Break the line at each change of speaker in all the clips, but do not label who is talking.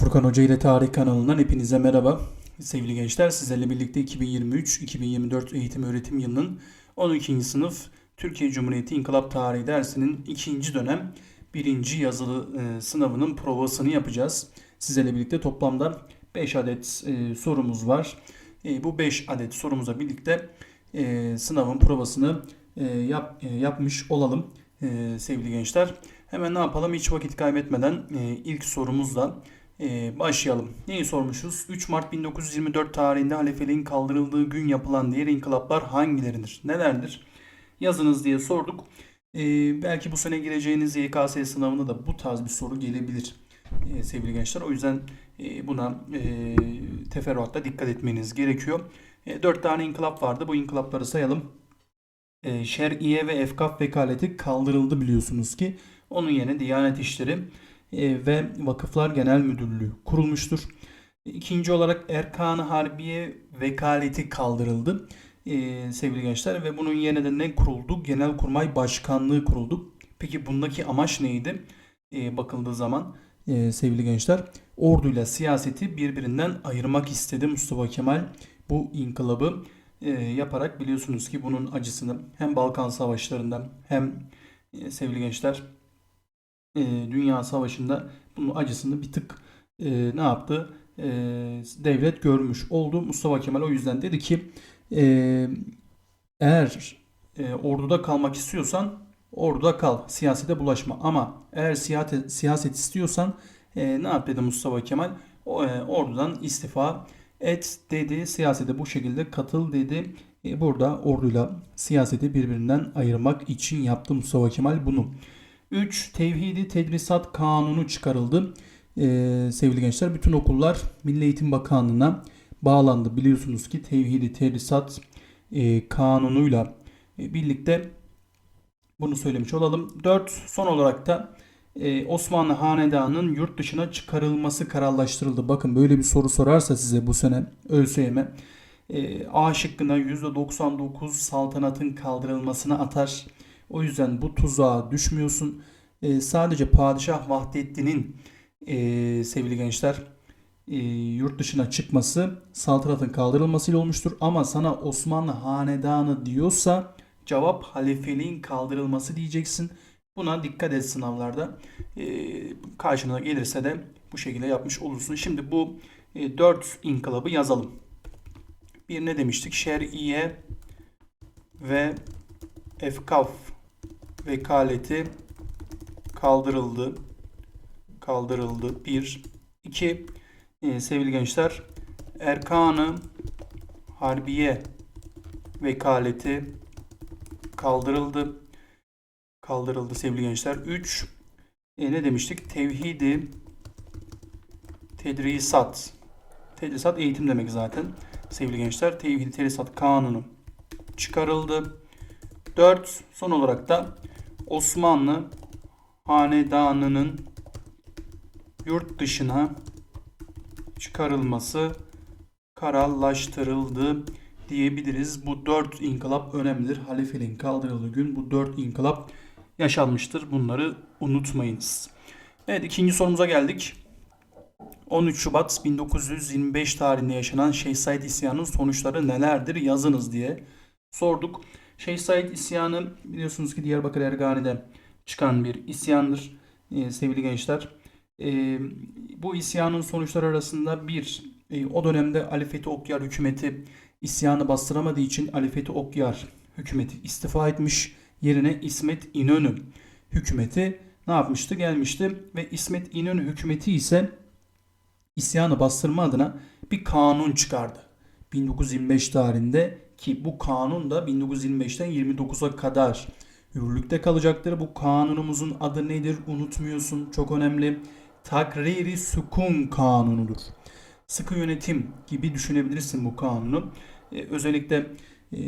Furkan Hoca ile Tarih kanalından hepinize merhaba. Sevgili gençler sizlerle birlikte 2023-2024 eğitim öğretim yılının 12. sınıf Türkiye Cumhuriyeti İnkılap Tarihi dersinin ikinci dönem birinci yazılı e, sınavının provasını yapacağız. Sizlerle birlikte toplamda 5 adet e, sorumuz var. E, bu 5 adet sorumuza birlikte sınavın provasını yap, yapmış olalım sevgili gençler. Hemen ne yapalım hiç vakit kaybetmeden ilk sorumuzla e, başlayalım. Neyi sormuşuz? 3 Mart 1924 tarihinde halifeliğin kaldırıldığı gün yapılan diğer inkılaplar hangileridir? Nelerdir? Yazınız diye sorduk. E, belki bu sene gireceğiniz YKS sınavında da bu tarz bir soru gelebilir e, sevgili gençler. O yüzden e, buna e, teferruatta dikkat etmeniz gerekiyor. E, 4 tane inkılap vardı. Bu inkılapları sayalım. E, Şer'iye ve Efkaf vekaleti kaldırıldı biliyorsunuz ki. Onun yerine Diyanet İşleri ve Vakıflar Genel Müdürlüğü kurulmuştur. İkinci olarak Erkan-ı Harbiye vekaleti kaldırıldı e, sevgili gençler ve bunun yerine de ne kuruldu? Genelkurmay Başkanlığı kuruldu. Peki bundaki amaç neydi? E, bakıldığı zaman e, sevgili gençler orduyla siyaseti birbirinden ayırmak istedi Mustafa Kemal bu inkılabı e, yaparak biliyorsunuz ki bunun acısını hem Balkan Savaşlarında hem e, sevgili gençler e, Dünya Savaşı'nda bunun acısını bir tık e, ne yaptı? E, devlet görmüş oldu. Mustafa Kemal o yüzden dedi ki e, eğer e, orduda kalmak istiyorsan orduda kal. Siyasete bulaşma. Ama eğer siyaset, siyaset istiyorsan e, ne yap dedi Mustafa Kemal? O, e, ordudan istifa et dedi. Siyasete bu şekilde katıl dedi. E, burada orduyla siyaseti birbirinden ayırmak için yaptı Mustafa Kemal bunu. 3. Tevhidi Tedrisat Kanunu çıkarıldı. Ee, sevgili gençler bütün okullar Milli Eğitim Bakanlığı'na bağlandı. Biliyorsunuz ki Tevhidi Tedrisat e, Kanunu'yla e, birlikte bunu söylemiş olalım. 4. Son olarak da e, Osmanlı Hanedanı'nın yurt dışına çıkarılması kararlaştırıldı. Bakın böyle bir soru sorarsa size bu sene ÖSYM e, A şıkkına %99 saltanatın kaldırılmasına atar. O yüzden bu tuzağa düşmüyorsun. E, sadece Padişah Vahdettin'in e, sevgili gençler e, yurt dışına çıkması saltanatın kaldırılmasıyla olmuştur. Ama sana Osmanlı Hanedanı diyorsa cevap halifeliğin kaldırılması diyeceksin. Buna dikkat et sınavlarda. E, karşına gelirse de bu şekilde yapmış olursun. Şimdi bu e, 4 inkılabı yazalım. Bir ne demiştik? Şer'iye ve efkaf vekaleti kaldırıldı. Kaldırıldı. 1. 2. Ee, sevgili gençler Erkanı Harbiye vekaleti kaldırıldı. Kaldırıldı sevgili gençler. 3. E, ne demiştik? Tevhidi tedrisat. Tedrisat eğitim demek zaten. Sevgili gençler Tevhidi Tedrisat Kanunu çıkarıldı. 4. Son olarak da Osmanlı Hanedanı'nın yurt dışına çıkarılması kararlaştırıldı diyebiliriz. Bu dört inkılap önemlidir. Halifeliğin kaldırıldığı gün bu dört inkılap yaşanmıştır. Bunları unutmayınız. Evet ikinci sorumuza geldik. 13 Şubat 1925 tarihinde yaşanan Şeyh Said isyanının sonuçları nelerdir yazınız diye sorduk. Şeyh Said isyanı biliyorsunuz ki Diyarbakır Ergani'de çıkan bir isyandır ee, sevgili gençler. Ee, bu isyanın sonuçları arasında bir, e, o dönemde Ali Fethi Okyar hükümeti isyanı bastıramadığı için Ali Fethi Okyar hükümeti istifa etmiş. Yerine İsmet İnönü hükümeti ne yapmıştı? Gelmişti ve İsmet İnönü hükümeti ise isyanı bastırma adına bir kanun çıkardı. 1925 tarihinde ki bu kanun da 1925'ten 29'a kadar yürürlükte kalacaktır. Bu kanunumuzun adı nedir? Unutmuyorsun. Çok önemli. Takriri Sukun Kanunudur. Sıkı yönetim gibi düşünebilirsin bu kanunu. Ee, özellikle e,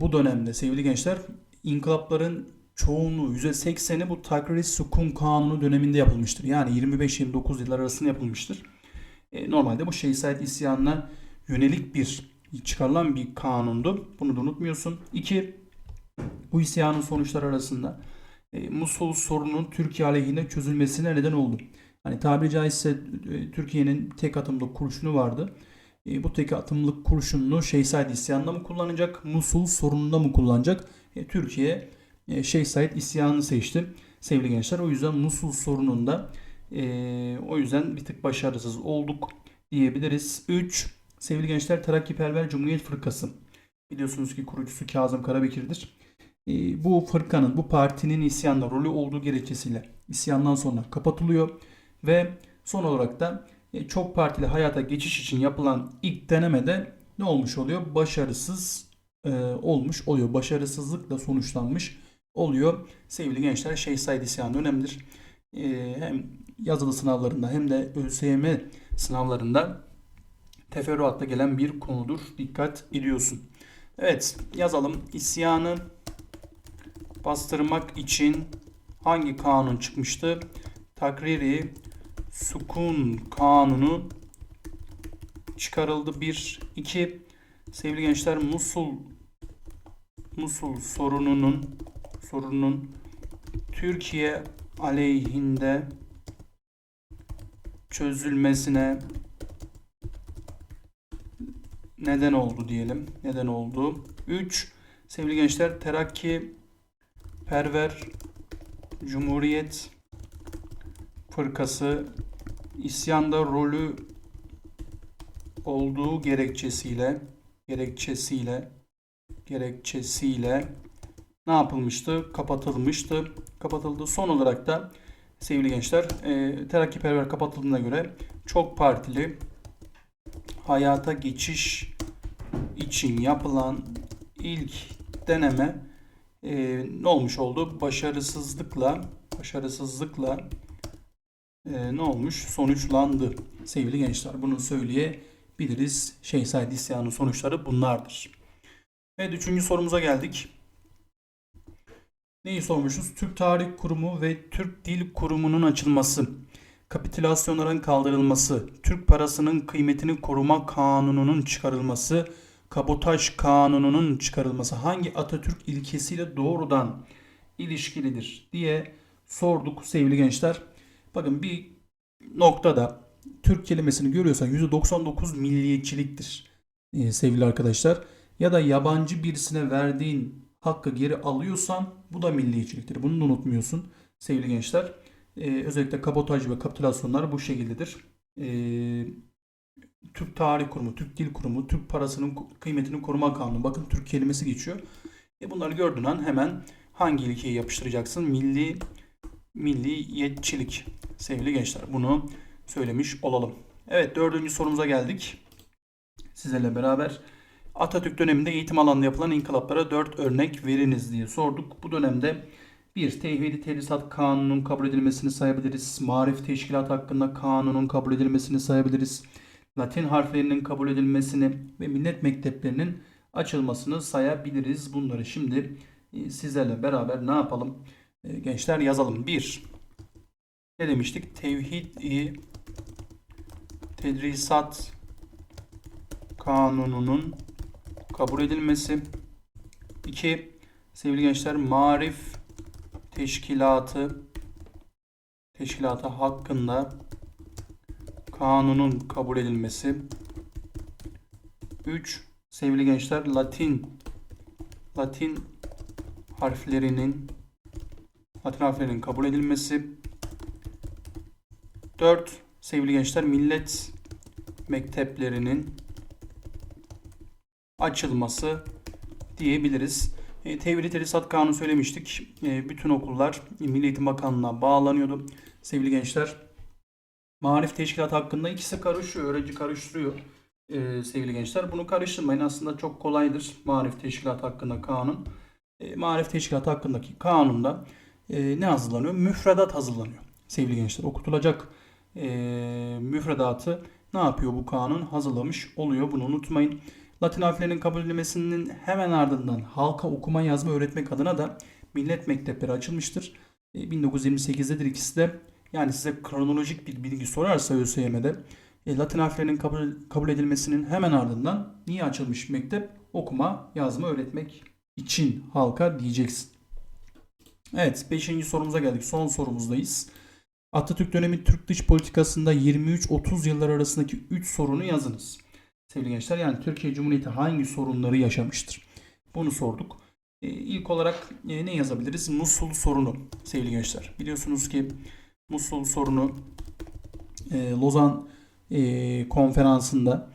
bu dönemde sevgili gençler inkılapların çoğunluğu %80'i bu Takriri Sukun Kanunu döneminde yapılmıştır. Yani 25-29 yıllar arasında yapılmıştır. E, normalde bu Şeyh Said isyanına yönelik bir çıkarılan bir kanundu. Bunu da unutmuyorsun. 2. Bu isyanın sonuçları arasında e, Musul sorunun Türkiye aleyhine çözülmesine neden oldu. Hani tabiri caizse e, Türkiye'nin tek atımlık kurşunu vardı. E, bu tek atımlık kurşununu Şeyh isyanında mı kullanacak? Musul sorununda mı kullanacak? E, Türkiye e, Şeyh Said isyanını seçti sevgili gençler. O yüzden Musul sorununda e, o yüzden bir tık başarısız olduk diyebiliriz. 3. Sevgili gençler Terakkiperver Cumhuriyet Fırkası. Biliyorsunuz ki kurucusu Kazım Karabekir'dir. E, bu fırkanın, bu partinin isyanda rolü olduğu gerekçesiyle isyandan sonra kapatılıyor ve son olarak da e, çok partili hayata geçiş için yapılan ilk denemede ne olmuş oluyor? Başarısız e, olmuş oluyor. Başarısızlıkla sonuçlanmış oluyor. Sevgili gençler Şeyh Said isyanı önemlidir. E, hem yazılı sınavlarında hem de ÖSYM sınavlarında teferruatla gelen bir konudur. Dikkat ediyorsun. Evet yazalım. İsyanı bastırmak için hangi kanun çıkmıştı? Takriri sukun kanunu çıkarıldı. 1 2 sevgili gençler Musul Musul sorununun sorunun Türkiye aleyhinde çözülmesine neden oldu diyelim. Neden oldu? 3 sevgili gençler Terakki Perver Cumhuriyet Fırkası isyanda rolü olduğu gerekçesiyle gerekçesiyle gerekçesiyle ne yapılmıştı? Kapatılmıştı. Kapatıldı. Son olarak da sevgili gençler e, terakkiperver kapatıldığına göre çok partili hayata geçiş için yapılan ilk deneme e, ne olmuş oldu? Başarısızlıkla başarısızlıkla e, ne olmuş? Sonuçlandı sevgili gençler. Bunu söyleyebiliriz. Şeyh Said isyanının sonuçları bunlardır. Evet üçüncü sorumuza geldik. Neyi sormuşuz? Türk Tarih Kurumu ve Türk Dil Kurumu'nun açılması, kapitülasyonların kaldırılması, Türk parasının kıymetini koruma kanununun çıkarılması, kabotaj kanununun çıkarılması hangi Atatürk ilkesiyle doğrudan ilişkilidir diye sorduk sevgili gençler. Bakın bir noktada Türk kelimesini görüyorsan %99 milliyetçiliktir ee, sevgili arkadaşlar. Ya da yabancı birisine verdiğin hakkı geri alıyorsan bu da milliyetçiliktir. Bunu da unutmuyorsun sevgili gençler. Ee, özellikle kabotaj ve kapitülasyonlar bu şekildedir. Ee, Türk Tarih Kurumu, Türk Dil Kurumu, Türk parasının kıymetini koruma kanunu. Bakın Türk kelimesi geçiyor. E bunları gördüğün an hemen hangi ilkeyi yapıştıracaksın? Milli milliyetçilik sevgili gençler. Bunu söylemiş olalım. Evet dördüncü sorumuza geldik. Sizlerle beraber Atatürk döneminde eğitim alanında yapılan inkılaplara dört örnek veriniz diye sorduk. Bu dönemde bir Tevhidi Tedrisat Kanunu'nun kabul edilmesini sayabiliriz. Marif Teşkilat hakkında kanunun kabul edilmesini sayabiliriz. Latin harflerinin kabul edilmesini ve millet mekteplerinin açılmasını sayabiliriz. Bunları şimdi e, sizlerle beraber ne yapalım? E, gençler yazalım. 1. Ne demiştik? Tevhid-i Tedrisat Kanunu'nun kabul edilmesi. 2. Sevgili gençler Marif Teşkilatı Teşkilatı hakkında kanunun kabul edilmesi. 3. Sevgili gençler Latin Latin harflerinin Latin harflerinin kabul edilmesi. 4. Sevgili gençler millet mekteplerinin açılması diyebiliriz. E, Tevhid Terisat Kanunu söylemiştik. E, bütün okullar Milli Eğitim Bakanlığı'na bağlanıyordu. Sevgili gençler Marif Teşkilat hakkında ikisi karışıyor. Öğrenci karıştırıyor. E, sevgili gençler bunu karıştırmayın. Aslında çok kolaydır Marif Teşkilat hakkında kanun. Marif Teşkilat hakkındaki kanunda ne hazırlanıyor? Müfredat hazırlanıyor. Sevgili gençler okutulacak müfredatı ne yapıyor bu kanun? Hazırlamış oluyor. Bunu unutmayın. Latin harflerinin kabul edilmesinin hemen ardından halka okuma yazma öğretmek adına da millet mektepleri açılmıştır. 1928'dedir ikisi de. Yani size kronolojik bir bilgi sorarsa ÖSYM'de e, Latin harflerinin kabul, kabul edilmesinin hemen ardından niye açılmış mektep? Okuma, yazma, öğretmek için halka diyeceksin. Evet 5. sorumuza geldik. Son sorumuzdayız. Atatürk dönemi Türk dış politikasında 23-30 yıllar arasındaki 3 sorunu yazınız. Sevgili gençler yani Türkiye Cumhuriyeti hangi sorunları yaşamıştır? Bunu sorduk. E, ilk olarak e, ne yazabiliriz? Musul sorunu sevgili gençler. Biliyorsunuz ki Musul sorunu e, Lozan e, konferansında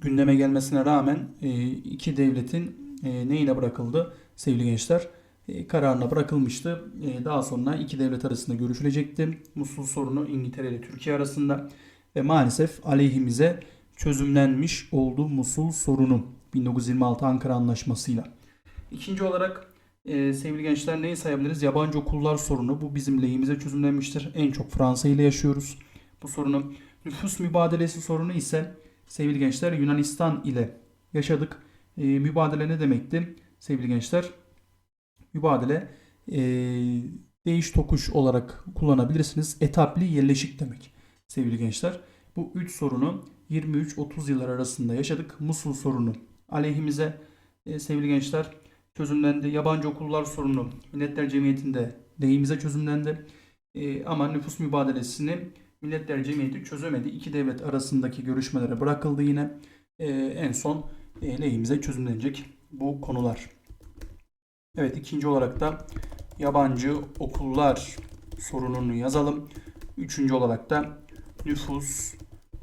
gündeme gelmesine rağmen iki devletin e, neyine bırakıldı sevgili gençler? Kararına bırakılmıştı. Daha sonra iki devlet arasında görüşülecekti. Musul sorunu İngiltere ile Türkiye arasında ve maalesef aleyhimize çözümlenmiş oldu Musul sorunu 1926 Ankara Anlaşması'yla. İkinci olarak e, sevgili gençler neyi sayabiliriz? Yabancı okullar sorunu. Bu bizim lehimize çözümlenmiştir. En çok Fransa ile yaşıyoruz bu sorunu. Nüfus mübadelesi sorunu ise sevgili gençler Yunanistan ile yaşadık. E, mübadele ne demekti? Sevgili gençler mübadele e, değiş tokuş olarak kullanabilirsiniz. Etaplı yerleşik demek sevgili gençler. Bu üç sorunu 23-30 yıllar arasında yaşadık. Musul sorunu aleyhimize e, sevgili gençler çözümlendi. Yabancı okullar sorunu Milletler Cemiyeti'nde lehimize çözümlendi. E, ama nüfus mübadelesini Milletler Cemiyeti çözemedi. İki devlet arasındaki görüşmelere bırakıldı yine. E, en son e, lehimize çözümlenecek bu konular. Evet ikinci olarak da yabancı okullar sorununu yazalım. Üçüncü olarak da nüfus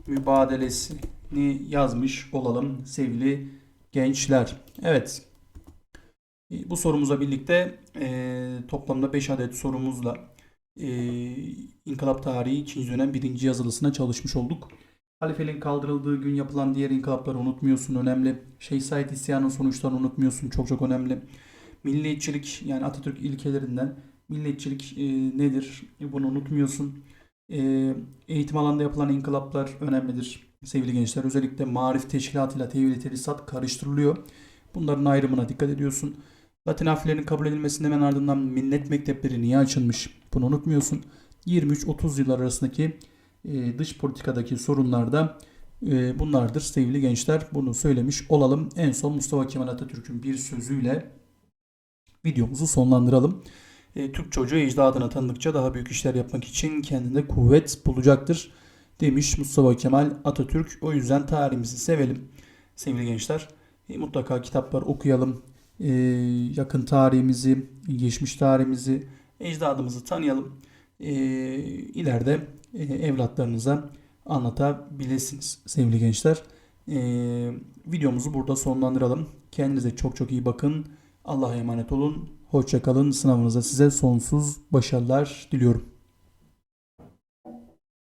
mübadelesini yazmış olalım sevgili gençler. Evet e, bu sorumuza birlikte e, toplamda 5 adet sorumuzla e, İnkılap Tarihi 2. dönem 1. yazılısına çalışmış olduk. Halifeliğin kaldırıldığı gün yapılan diğer inkılapları unutmuyorsun önemli. Şeyh Said isyanın sonuçlarını unutmuyorsun çok çok önemli. Milliyetçilik yani Atatürk ilkelerinden milliyetçilik e, nedir bunu unutmuyorsun. E, eğitim alanında yapılan inkılaplar önemlidir sevgili gençler. Özellikle marif teşkilatıyla tevhid-i terisat karıştırılıyor. Bunların ayrımına dikkat ediyorsun. Latin harflerinin kabul edilmesinin hemen ardından millet mektepleri niye açılmış? Bunu unutmuyorsun. 23-30 yıllar arasındaki e, dış politikadaki sorunlar da e, bunlardır sevgili gençler. Bunu söylemiş olalım. En son Mustafa Kemal Atatürk'ün bir sözüyle videomuzu sonlandıralım. E, Türk çocuğu ecdadına tanıdıkça daha büyük işler yapmak için kendinde kuvvet bulacaktır demiş Mustafa Kemal Atatürk. O yüzden tarihimizi sevelim sevgili gençler. E, mutlaka kitaplar okuyalım. E, yakın tarihimizi, geçmiş tarihimizi, ecdadımızı tanıyalım. E, ileride e, evlatlarınıza anlatabilirsiniz sevgili gençler. E, videomuzu burada sonlandıralım. Kendinize çok çok iyi bakın. Allah'a emanet olun. Hoşçakalın. Sınavınıza size sonsuz başarılar diliyorum.